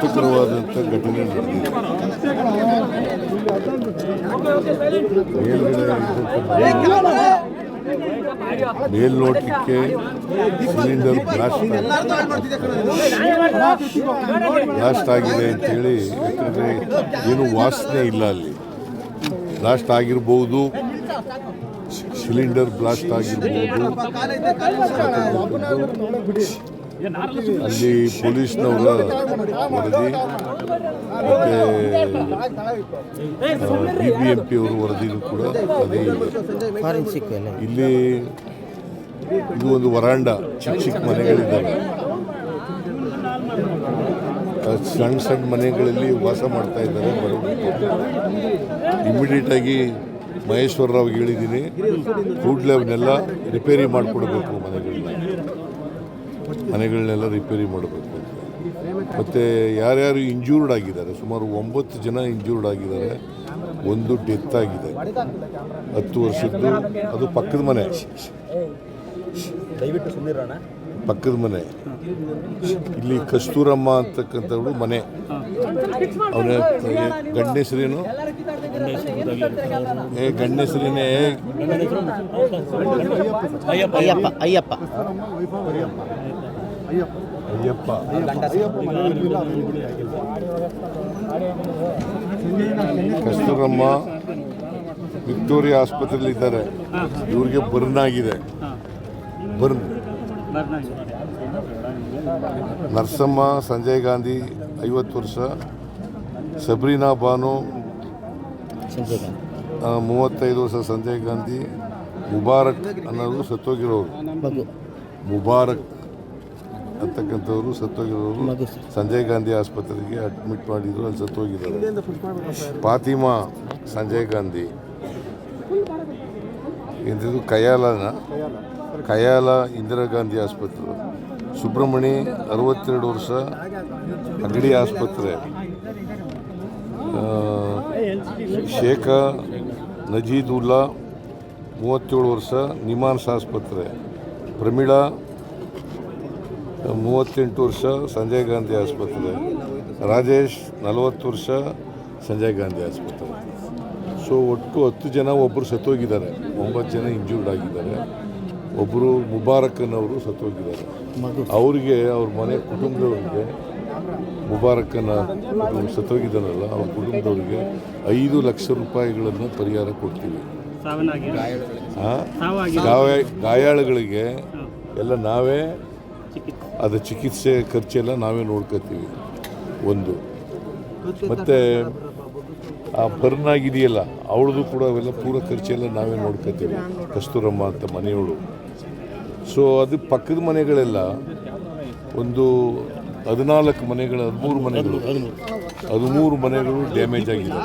ದುರದೃಷ್ಟಕರವಾದಂಥ ಘಟನೆ ಮೇಲ್ ಮೇಲ್ನೋಟಕ್ಕೆ cylinder blast blast ಆಗಿದೆ ಅಂತೇಳಿ, ಯಾಕಂದರೆ ಏನು ವಾಸನೆ ಇಲ್ಲ ಅಲ್ಲಿ. ಬ್ಲಾಸ್ಟ್ ಆಗಿರ್ಬೋದು, ಸಿಲಿಂಡರ್ ಬ್ಲಾಸ್ಟ್ ಆಗಿರ್ಬೋದು. ಅಲ್ಲಿ ಪೊಲೀಸ್ನವರ ವರದಿ, ಮತ್ತೆ ಬಿ ಬಿ ಎಂ ಪಿ ಅವರ ವರದಿನೂ ಕೂಡ ಅದೇ ಇದೆ ಇಲ್ಲಿ ಇದು ಒಂದು ವರಾಂಡ, ಚಿಕ್ಕ ಚಿಕ್ಕ ಮನೆಗಳಿದ್ದಾವೆ. ಸಣ್ಣ ಸಣ್ಣ ಮನೆಗಳಲ್ಲಿ ವಾಸ ಮಾಡ್ತಾ ಇದ್ದಾರೆ ಇಮಿಡಿಯೇಟ್ ಆಗಿ ಮಹೇಶ್ವರ ರಾವ್ಗೆ ಹೇಳಿದ್ದೀನಿ, ಕೂಡಲೇ ಅವನ್ನೆಲ್ಲ ರಿಪೇರಿ ಮಾಡಿಕೊಡ್ಬೇಕು ಮನೆಗಳನ್ನ ಮನೆಗಳನ್ನೆಲ್ಲ ರಿಪೇರಿ ಮಾಡಬೇಕು ಅಂತ. ಮತ್ತು ಯಾರ್ಯಾರು ಇಂಜೂರ್ಡ್ ಆಗಿದ್ದಾರೆ ಸುಮಾರು ಒಂಬತ್ತು ಜನ ಇಂಜೂರ್ಡ್ ಆಗಿದ್ದಾರೆ ಒಂದು ಡೆತ್ ಆಗಿದೆ. ಹತ್ತು ವರ್ಷದ್ದು ಅದು ಪಕ್ಕದ ಮನೆ. ಪಕ್ಕದ ಮನೆ. ಇಲ್ಲಿ ಕಸ್ತೂರಮ್ಮ ಅಂತಕ್ಕಂಥವಳು ಮನೆ. ಅವನ ಗಂಡ ಹೆಸರೇನು? ಏ ಗಂಡ ಹೆಸರೇನೆ? ಅಯ್ಯಪ್ಪ ಅಯ್ಯಪ್ಪ. ಅಯ್ಯಪ್ಪ. ಕಸ್ತೂರಮ್ಮ ವಿಕ್ಟೋರಿಯಾ ಆಸ್ಪತ್ರೆಯಲ್ಲಿ ಇದ್ದಾರೆ. ಇವ್ರಿಗೆ ಬರ್ನ್ ಆಗಿದೆ. ಬರ್ನ್. ನರಸಮ್ಮ ಸಂಜಯ್ ಗಾಂಧಿ ಐವತ್ತು ವರ್ಷ. ಸಬ್ರೀನಾ ಬಾನು ಮೂವತ್ತೈದು ವರ್ಷ ಸಂಜಯ್ ಗಾಂಧಿ ಮುಬಾರಕ್ ಅನ್ನೋದು ಸತ್ತೋಗಿರೋರು. ಮುಬಾರಕ್. ಅಂತಕ್ಕಂಥವ್ರು ಸತ್ತೋಗಿರೋರು. ಸಂಜಯ್ ಗಾಂಧಿ ಆಸ್ಪತ್ರೆಗೆ ಅಡ್ಮಿಟ್ ಮಾಡಿದ್ರು ಅಲ್ಲಿ ಸತ್ತೋಗಿದ್ದಾರೆ. ಫಾತಿಮಾ ಸಂಜಯ್ ಗಾಂಧಿ. ಎಂದಿದ್ದು ಕಯಾಲನ? ಕಯಾಲ ಇಂದಿರಾ ಗಾಂಧಿ ಆಸ್ಪತ್ರೆ. ಸುಬ್ರಹ್ಮಣಿ ಅರವತ್ತೆರಡು ವರ್ಷ ಅಗಡಿ ಆಸ್ಪತ್ರೆ. ಶೇಖ ನಜೀದುಲ್ಲಾ ಮೂವತ್ತೇಳು ವರ್ಷ ನಿಮಾನ್ಸ್ ಆಸ್ಪತ್ರೆ. ಪ್ರಮೀಳಾ ಮೂವತ್ತೆಂಟು ವರ್ಷ ಸಂಜಯ್ ಗಾಂಧಿ ಆಸ್ಪತ್ರೆ. ರಾಜೇಶ್ ನಲವತ್ತು ವರ್ಷ ಸಂಜಯ್ ಗಾಂಧಿ ಆಸ್ಪತ್ರೆ. ಸೊ ಒಟ್ಟು ಹತ್ತು ಜನ ಒಬ್ಬರು ಸತ್ತೋಗಿದ್ದಾರೆ. ಒಂಬತ್ತು ಜನ ಇಂಜೂರ್ಡ್ ಆಗಿದ್ದಾರೆ. ಒಬ್ಬರು ಮುಬಾರಕ್ಕನವರು ಸತ್ತೋಗಿದ್ದಾರೆ. ಅವರಿಗೆ ಅವ್ರ ಮನೆ ಕುಟುಂಬದವರಿಗೆ ಮುಬಾರಕ್ಕನ ಸತ್ತೋಗಿದ್ದಾನಲ್ಲ ಅವ್ರ ಕುಟುಂಬದವರಿಗೆ ಐದು ಲಕ್ಷ ರೂಪಾಯಿಗಳನ್ನು ಪರಿಹಾರ ಕೊಡ್ತೀವಿ. ಗಾಯಾಳುಗಳಿಗೆ ಎಲ್ಲ ನಾವೇ ಅದು ಚಿಕಿತ್ಸೆ ಖರ್ಚೆಲ್ಲ ನಾವೇ ನೋಡ್ಕೋತೀವಿ. ಒಂದು. ಮತ್ತು ಆ ಬರ್ನ್ ಆಗಿದೆಯಲ್ಲ ಅವಳದು ಕೂಡ ಅವೆಲ್ಲ ಪೂರ ಖರ್ಚೆಲ್ಲ ನಾವೇ ನೋಡ್ಕೋತೀವಿ. ಕಸ್ತೂರಮ್ಮ ಅಂತ ಮನೆಯವಳು. ಸೊ ಅದು ಪಕ್ಕದ ಮನೆಗಳೆಲ್ಲ ಒಂದು ಹದಿನಾಲ್ಕು ಮನೆಗಳು ಹದಿಮೂರು ಮನೆಗಳು. ಹದಿಮೂರು ಮನೆಗಳು ಡ್ಯಾಮೇಜ್ ಆಗಿದೆ.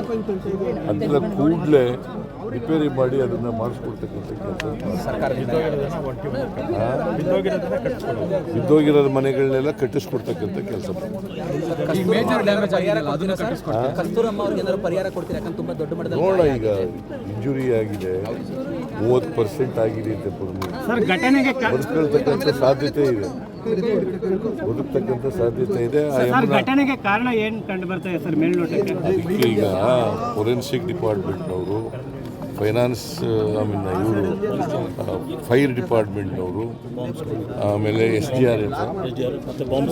ಅದನ್ನು ಕೂಡಲೇ ರಿಪೇರಿ ಮಾಡಿ ಅದನ್ನು ಮಾಡಿಸ್ಕೊಡ್ತಕ್ಕಂಥ ಕೆಲಸ. ಬಿದ್ದೋಗಿರೋ ಮನೆಗಳನ್ನೆಲ್ಲ ಕಟ್ಟಿಸ್ಕೊಡ್ತಕ್ಕಂಥ ಕೆಲಸ. ಈ ಮೇಜರ್ ಡ್ಯಾಮೇಜ್ ಆಗಿಲ್ಲ ಅದನ್ನ ಕಸ್ತೂರಮ್ಮ ಅವ್ರಿಗೆ ಏನಾದ್ರು ಪರಿಹಾರ ಕೊಡ್ತೀರಾ? ಯಾಕಂದ್ರೆ ತುಂಬಾ ದೊಡ್ಡ ಮಟ್ಟದಲ್ಲಿ ನೋಡ ಈಗ ಇಂಜುರಿ ಆಗಿದೆ ಮೂವತ್ತು ಪರ್ಸೆಂಟ್ ಆಗಿದೆ ಅಂತ ಬರ್ಕೊಳ್ತಕ್ಕಂಥ ಸರ್ ಘಟನೆಗೆ ಕಾ- ಸಾಧ್ಯತೆ ಇದೆ. ಬದುಕ್ತಕ್ಕಂಥ ಸಾಧ್ಯತೆ ಇದೆ. ಘಟನೆಗೆ ಕಾರಣ ಏನು ಕಂಡು ಬರ್ತಾ ಇದೆ ಸರ್ ಮೇಲ್ನೋಟಕ್ಕೆ? ಈಗ ಫೊರೆನ್ಸಿಕ್ ಡಿಪಾರ್ಟ್ಮೆಂಟ್ನವರು ಫೈನಾನ್ಸ್ ಐ ಮೀನ್ ಇವರು ಫೈರ್ ಡಿಪಾರ್ಟ್ಮೆಂಟ್ನವರು ಆಮೇಲೆ S D R F home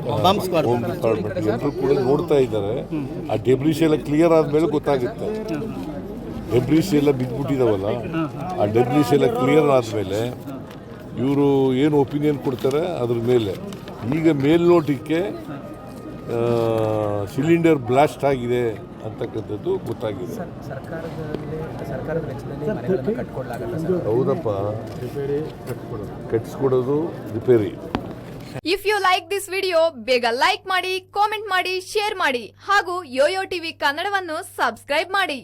department ಎಲ್ಲರೂ ಕೂಡ ನೋಡ್ತಾ ಇದ್ದಾರೆ. ಆ ಡೆಬ್ರಿಸ್ ಎಲ್ಲ ಕ್ಲಿಯರ್ ಆದಮೇಲೆ ಗೊತ್ತಾಗುತ್ತೆ. ಡೆಬ್ರಿಸ್ ಎಲ್ಲ ಬಿದ್ದುಬಿಟ್ಟಿದಾವಲ್ಲ ಆ ಡೆಬ್ರಿಸ್ ಎಲ್ಲ ಕ್ಲಿಯರ್ ಆದಮೇಲೆ ಇವರು ಏನು ಒಪಿನಿಯನ್ ಕೊಡ್ತಾರೆ ಅದ್ರ ಮೇಲೆ. ಈಗ ಮೇಲ್ನೋಟಕ್ಕೆ ಸಿಲಿಂಡರ್ ಬ್ಲಾಸ್ಟ್ ಆಗಿದೆ ಅಂತಕ್ಕಂಥದ್ದು ಗೊತ್ತಾಗಿದೆ. ಹೌದಪ್ಪ. ಕಟ್ಸ್ಕೊಡೋದು repair. If you like this video ಬೇಗ ಲೈಕ್ ಮಾಡಿ ಕಾಮೆಂಟ್ ಮಾಡಿ ಶೇರ್ ಮಾಡಿ ಹಾಗೂ ಯೋಯೋ ಟಿವಿ ಕನ್ನಡವನ್ನು ಸಬ್ಸ್ಕ್ರೈಬ್ ಮಾಡಿ.